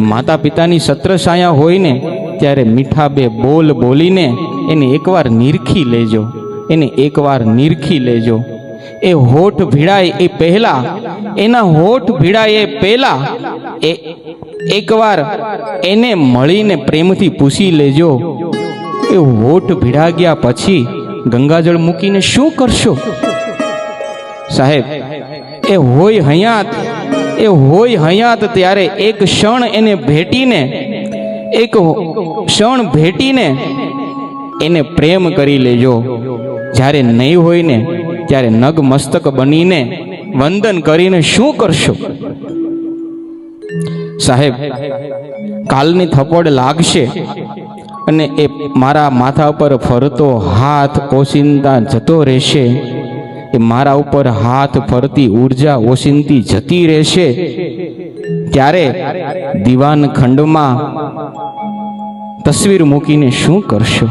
માતા પિતાની છત્રછાયા હોય ને ત્યારે મીઠા બે બોલ બોલીને એને એકવાર નિરખી લેજો. એને એકવાર નિરખી લેજો. એ હોઠ ભીડાય એ પહેલા, એના હોઠ ભીડાય એ પહેલા, એ એકવાર એને મળીને પ્રેમથી પૂછી લેજો. એ હોઠ ભીડા ગયા પછી ગંગાજળ મૂકીને શું કરશો? સાહેબ, એ હોય હયાત એ હોય હયાત ત્યારે એક ક્ષણ એને ભેટીને, એક ક્ષણ ભેટીને એને પ્રેમ કરી લેજો. જ્યારે નહીં હોય ને ત્યારે નગ મસ્તક બનીને વંદન કરીને શું કરશો? સાહેબ, કાલની થપોડ લાગશે અને એ મારા માથા પર ફરતો હાથ ઓસિંદા જતો રહેશે. એ મારા ઉપર હાથ ફરતી ઊર્જા ઓસિંતી જતી રહેશે, ત્યારે દીવાન ખંડમાં તસવીર મૂકીને શું કરશો?